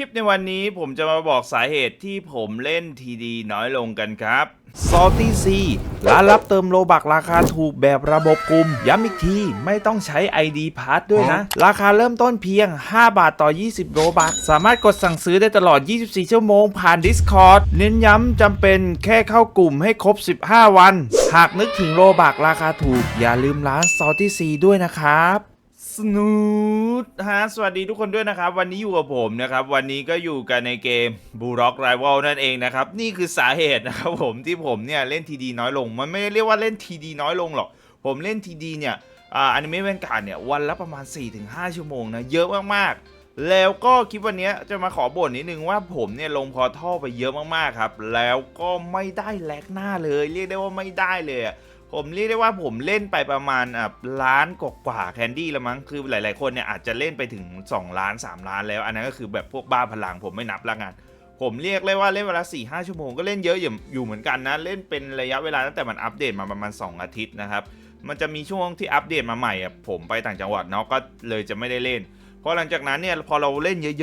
ลิปในวันนี้ผมจะมาบอกสาเหตุที่ผมเล่นทีดีน้อยลงกันครับ Salty C ร้านรับเติมโลบักราคาถูกแบบระบบกลุ่ม ย้ำอีกที ไม่ต้องใช้ ID p a s s ด้วยนะ ราคาเริ่มต้นเพียง 5 บาทต่อ 20 โลบัก สามารถกดสั่งซื้อได้ตลอด 24 ชั่วโมงผ่าน Discord เน้นย้ำจำเป็นแค่เข้ากลุ่มให้ครบ 15 วัน หากนึกถึงโลบักราคาถูก อย่าลืมร้าน Salty C ด้วยนะครับ สนูดฮะสวัสดีทุกคนด้วยนะครับ วันนี้อยู่กับผมนะครับ วันนี้ก็อยู่กันในเกมบูร็อกไรว l นั่นเองนะครับ นี่คือสาเหตุนะครับผมที่ผมเนี่ยเล่นทีดีน้อยลง มันไม่เรียกว่าเล่นทีดีน้อยลงหรอก ผมเล่นทีดีเนี่ยอ่าอนิเมะแวนการ์ดเนี่ยวันละประมาณ 4-5 ชั่วโมงนะเยอะมากๆ แล้วก็คลิปวันนี้จะมาขอบ่นนิดนึงว่าผมเนี่ยลงพอท่อไปเยอะมากๆครับ แล้วก็ไม่ได้แลกหน้าเลย เรียกได้ว่าไม่ได้เลย ผมเรียกได้ว่าผมเล่นไปประมาณอะล้านกว่าแคนดี้ล้วมั้งคือหลาย ๆ คนเนี่ยอาจจะเล่นไปถึง 2 ล้าน 3 ล้านแล้ว อันนั้นก็คือแบบพวกบ้าพลังผมไม่นับละกันผมเรียกเลยว่าเล่นเวลา4 5ชั่วโมงก็เล่นเยอะอยู่เหมือนกันนะ เล่นเป็นระยะเวลาตั้งแต่มันอัปเดตมาประมาณ 2 อาทิตย์นะครับ มันจะมีช่วงที่อัปเดตมาใหม่อะผมไปต่างจังหวัดเนาะก็เลยจะไม่ได้เล่นพราะหลังจากนั้นเนี่ยพอเราเล่นเยอะๆเย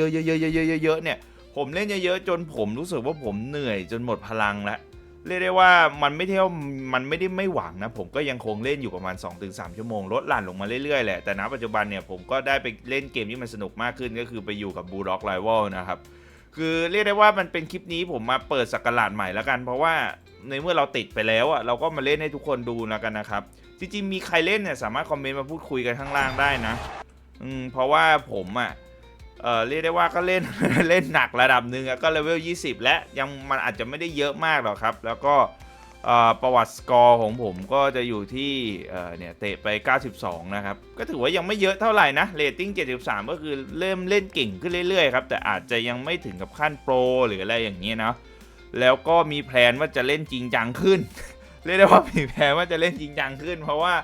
อะๆๆๆเนี่ยผมเล่นเยอะๆจนผมรู้สึกว่าผมเหนื่อยจนหมดพลังแล้ว เรียกได้ว่ามันไม่เท่ามันไม่ได้ไม่หวังนะ ผมก็ยังคงเล่นอยู่ประมาณ 2-3 ชั่วโมงลดหลั่นลงมาเรื่อยๆแหละแต่ณปัจจุบันเนี่ยผมก็ได้ไปเล่นเกมที่มันสนุกมากขึ้นก็คือไปอยู่กับบูร็อกไ i ว a l นะครับคือเรียกได้ว่ามันเป็นคลิปนี้ผมมาเปิดสักราชใหม่แล้วกัน เพราะว่าในเมื่อเราติดไปแล้วอะเราก็มาเล่นให้ทุกคนดูแล้วกันนะครับจริงๆมีใครเล่นเนี่ยสามารถคอมเมนต์มาพูดคุยกันข้างล่างได้นะ อืมเพราะว่าผมอะ เอ่อเรียกได้ว่าก็เล่นเล่นหนักระดับหนึ่งก็เลเวล 20 และยังมันอาจจะไม่ได้เยอะมากหรอกครับ แล้วก็ประวัติสกอร์ของผมก็จะอยู่ที่เเนี่ยเตะไป 92 นะครับ ก็ถือว่ายังไม่เยอะเท่าไหร่นะเรตติ้ง 73 ก็คือเริ่มเล่นเก่งขึ้นเรื่อยๆครับ แต่อาจจะยังไม่ถึงกับขั้นโปรหรืออะไรอย่างเงี้ยเนาะแล้วก็มีแพลนว่าจะเล่นจริงจังขึ้น เรียกได้ว่ามีแพลนว่าจะเล่นจริงจังขึ้น เพราะว่า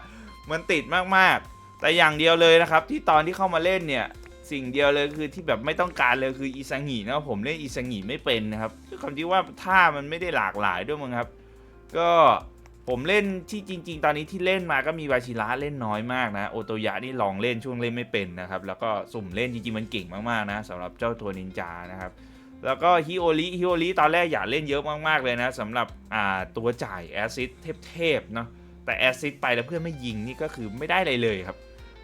มันติดมากๆ แต่อย่างเดียวเลยนะครับ ที่ตอนที่เข้ามาเล่นเนี่ย สิ่งเดียวเลยคือที่แบบไม่ต้องการเลยคืออีซังินะผมเล่นอีซังิไม่เป็นนะครับด้วยความที่ว่าท่ามันไม่ได้หลากหลายด้วยมั้งครับ ก็ผมเล่นที่จริง ๆ ตอนนี้ที่เล่นมาก็มีวาชิระเล่นน้อยมากนะโอโตยะนี่ลองเล่นช่วงเล่นไม่เป็นนะครับ แล้วก็สุ่มเล่นจริงๆมันเก่งมากๆนะสำหรับเจ้าตัวนินจานะครับแล้วก็ฮิโอริฮิโอริตอนแรกอยากเล่นเยอะมากๆเลยนะสำหรับอ่าตัวจ่ายแอซิดเทพๆเนาะแต่แอซซิดไปแล้วเพื่อนไม่ยิงนี่ก็คือไม่ได้อะไรเลยครับ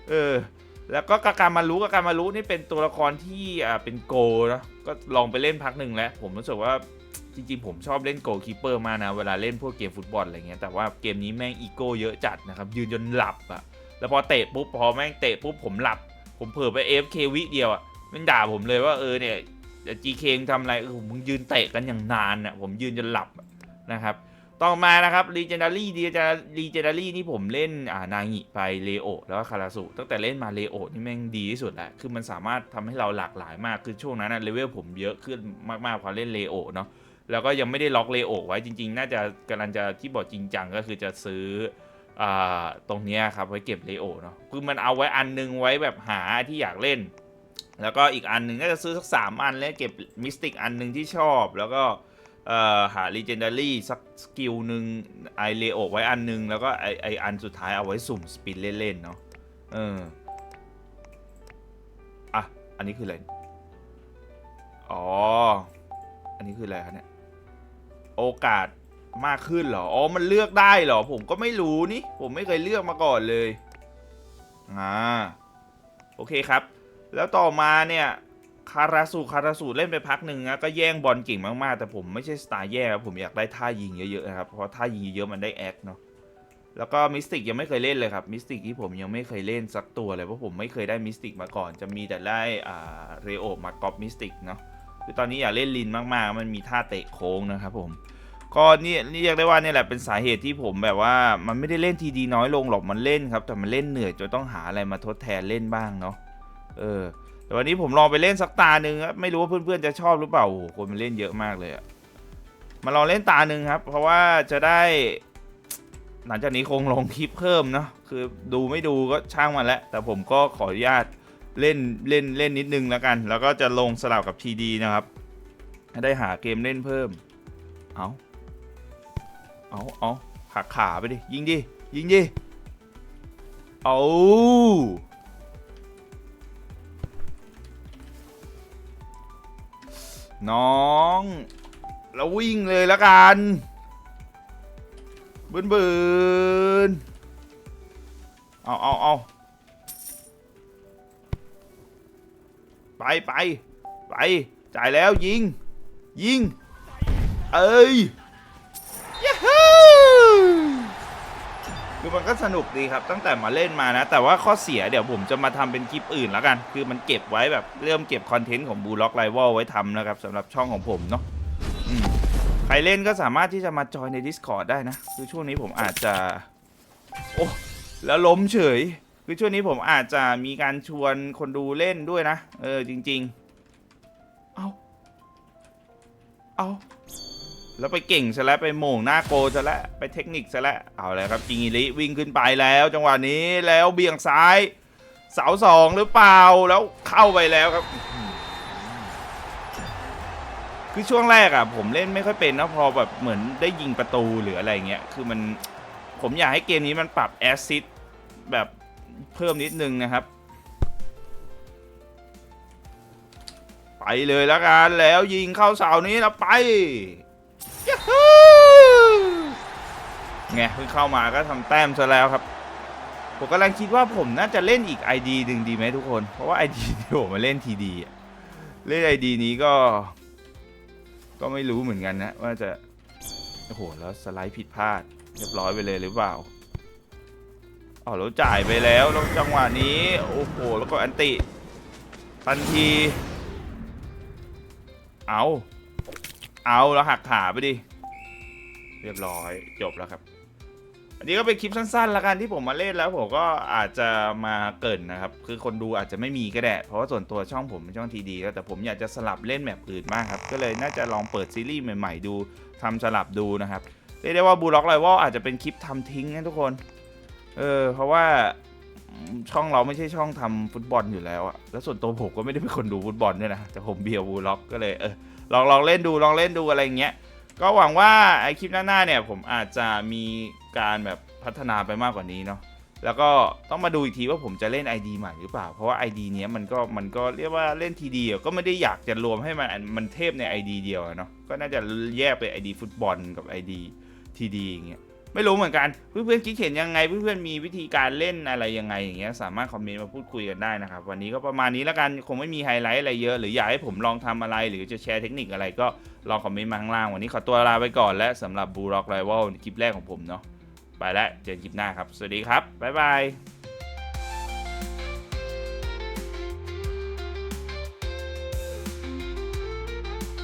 เออ แล้วก็กาการมารู้กาการมารู้นี่เป็นตัวละครที่อ่าเป็นโกนะก็ลองไปเล่นพักหนึ่งแล้ว ผมรู้สึกว่าจริงๆ ผมชอบเล่นโกคีเปอร์มากนะ เวลาเล่นพวกเกมฟุตบอลอะไรเงี้ยแต่ว่าเกมนี้แม่งอีโก้เยอะจัดนะครับ ยืนจนหลับอะแล้วพอเตะปุ๊บ พอแม่งเตะปุ๊บ ผมหลับ ผมเผลอไป AFK วิเดียวอะมันด่าผมเลยว่าเออเนี่ยจีเคงทำอะไรเออมึงยืนเตะกันอย่างนานอะผมยืนจนหลับนะครับ ต่อมานะครับ Legendary Legendary นี่ผมเล่นอ่านางิไปเลโอแล้วก็คาราสุตั้งแต่เล่นมาเลโอนี่แม่งดีที่สุดแหล้วคือมันสามารถทำให้เราหลากหลายมากคือช่วงนั้นนะเลเวลผมเยอะขึ้นมากๆพอเล่นเลโอเนาะแล้วก็ยังไม่ได้ล็อกเลโอไว้จริง ๆ น่าจะกำลังจะที่บอกจริงจังก็คือจะซื้ออ่าตรงนี้ครับไว้เก็บเลโอเนาะคือมันเอาไว้อันนึงไว้แบบหาที่อยากเล่น แล้วก็อีกอันหนึ่งก็จะซื้อสักสามอันแล้วเก็บมิสติกอันหนึ่งที่ชอบแล้วก็ เอ่อหา Legendary สักสกิลหนึ่งไอเลโอไว้อันหนึงแล้วก็ไอไออันสุดท้ายเอาไว้สุ่มสปินเล่น ๆ เนาะเอออะ อันนี้คืออะไร อ๋อ อันนี้คืออะไรคะเนี่ย โอกาสมากขึ้นเหรอ อ๋อ มันเลือกได้เหรอ ผมก็ไม่รู้นี่ ผมไม่เคยเลือกมาก่อนเลย อ่า โอเคครับ แล้วต่อมาเนี่ย คาราสูคาราสูเล่นไปพักหนึ่งนะก็แย่งบอลเก่งมากๆ แต่ผมไม่ใช่สไตล์แย่ครับผมอยากได้ท่ายิงเยอะๆนะครับเพราะท่ายิงเยอะๆมันได้แอคเนาะแล้วก็มิสติกยังไม่เคยเล่นเลยครับมิสติกที่ผมยังไม่เคยเล่นสักตัวเลยเพราะผมไม่เคยได้มิสติกมาก่อน จะมีแต่ได้อ่าเรโอมากอบมิสติกเนาะคือตอนนี้อยากเล่นลินมากๆ มันมีท่าเตะโค้งนะครับผมก็นี่นี่เรียกได้ว่านี่แหละเป็นสาเหตุที่ผมแบบว่ามันไม่ได้เล่นทีดีน้อยลงหรอกมันเล่นครับแต่มันเล่นเหนื่อยจนต้องหาอะไรมาทดแทนเล่นบ้างเนาะเออ แต่วันนี้ผมลองไปเล่นสักตาหนึ่งครับไม่รู้ว่าเพื่อนๆจะชอบหรือเปล่าโอ้คนมันเล่นเยอะมากเลยอะมาลองเล่นตาหนึ่งครับ เพราะว่าจะได้ หลังจากนี้คงลงคลิปเพิ่มเนาะคือดูไม่ดูก็ช่างมันแล้วแต่ผมก็ขออนุญาตเล่นเล่นเล่นนิดนึงแล้วกัน แล้วก็จะลงสลับกับทีดีนะครับให้ได้หาเกมเล่นเพิ่ม เอาเอาเอาขาขาไปดิ ยิงดิ ยิงดิ เอา น้องเราวิ่งเลยละกันบืนบืนเอาเอาเอาไปไปไปจ่ายแล้วยิง ยิง เอ้ย คือมันก็สนุกดีครับตั้งแต่มาเล่นมานะ แต่ว่าข้อเสียเดี๋ยวผมจะมาทำเป็นคลิปอื่นแล้วกัน คือมันเก็บไว้แบบเริ่มเก็บคอนเทนต์ของบูล็อกไ i ว a l ไว้ทำนะครับสำหรับช่องของผมเนาะใครเล่นก็สามารถที่จะมาจอยใน Discord ได้นะ คือช่วงนี้ผมอาจจะ โอ้ แล้วล้มเฉย คือช่วงนี้ผมอาจจะมีการชวนคนดูเล่นด้วยนะ เออจริง ๆ เอาเอา แล้วไปเก่งซะแล้วไปโม่งหน้าโกซะแล้วไปเทคนิคซะแล้วเอาเลยครับจิงอิลิวิ่งขึ้นไปแล้ว จังหวะนี้แล้วเบี่ยงซ้ายเสาสองหรือเปล่าแล้วเข้าไปแล้วครับ คือช่วงแรกอะผมเล่นไม่ค่อยเป็นนะพอแบบเหมือนได้ยิงประตูหรืออะไรเงี้ยคือมันผมอยากให้เกมนี้มันปรับแอซิดแบบเพิ่มนิดนึงนะครับ ไปเลยแล้วกันแล้วยิงเข้าเสานี้แล้วไป ไงเพิ่งเข้ามาก็ทำแต้มซะแล้วครับ ผมกำลังคิดว่าผมน่าจะเล่นอีก ID หนึ่งดีไหมทุกคน เพราะว่า ID ที่ผมมาเล่นทีดีเล่น ID นี้ก็ ก็ไม่รู้เหมือนกันนะว่าจะ โอ้โห แล้วสไลด์ผิดพลาด เรียบร้อยไปเลยหรือเปล่าอ๋อแล้วจ่ายไปแล้วแล้วจังหวะนี้ โอ้โห แล้วก็อันติทันที เอาเอาแล้วหักขาไปดิ เรียบร้อยจบแล้วครับ อันนี้ก็เป็นคลิปสั้นๆละกันที่ผมมาเล่นแล้วผมก็อาจจะมาเกินนะครับ คือคนดูอาจจะไม่มีก็ได้ เพราะว่าส่วนตัวช่องผมเป็นช่องทีดีแต่ผมอยากจะสลับเล่นแมปอื่นมากครับ ก็เลยน่าจะลองเปิดซีรีส์ใหม่ๆ ดูทำสลับดูนะครับเรียกได้ว่าบูล็อกไลวอลอาจจะเป็นคลิปทำทิ้งนะทุกคน เออ เพราะว่าช่องเราไม่ใช่ช่องทำฟุตบอลอยู่แล้วอะแล้วส่วนตัวผมก็ไม่ได้เป็นคนดูฟุตบอลด้วยนะ แต่ผมเบียร์บูล็อกก็เลยเออลองลองเล่นดูลองเล่นดูอะไรอย่างเงี้ย ก็หวังว่าไอคลิปหน้าๆเนี่ยผมอาจจะมีการแบบพัฒนาไปมากกว่านี้เนาะแล้วก็ต้องมาดูอีกทีว่าผมจะเล่น ID ใหม่หรือเปล่า เพราะว่า ID เนี้ยมันก็มันก็เรียกว่าเล่นทีเดียวก็ไม่ได้อยากจะรวมให้มันมันเทพใน ID เดียวเนาะก็น่าจะแยกไป ID ฟุตบอลกับ ID ทีดีอย่างเงี้ย ไม่รู้เหมือนกัน เพื่อนๆคิดเห็นยังไง เพื่อนๆมีวิธีการเล่นอะไรยังไงอย่างเงี้ยสามารถคอมเมนต์มาพูดคุยกันได้นะครับ วันนี้ก็ประมาณนี้แล้วกันคงไม่มีไฮไลท์อะไรเยอะ หรืออยากให้ผมลองทำอะไร หรือจะแชร์เทคนิคอะไรก็ลองคอมเมนต์มาข้างล่าง วันนี้ขอตัวลาไปก่อนและสำหรับบูร็อกไรวอลคลิปแรกของผมเนาะไปแล้วเจอกันคลิปหน้าครับ สวัสดีครับบ๊ายบาย